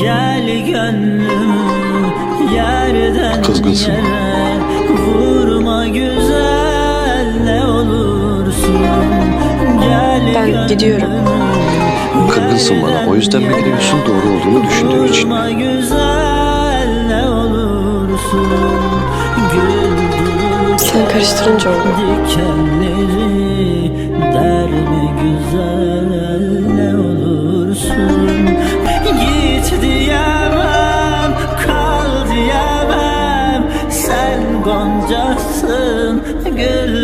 Gel gönlüm yerden Kızgınsın. yere Vurma güzel ne olursun Gel Ben gönlüm, gidiyorum. Kırgınsın bana o yüzden mi gidiyorsun doğru olduğunu düşündüğün için. Vurma güzel ne olursun Sen karıştırınca oldu. Dikenleri der güzel ne olursun Sen goncasın gül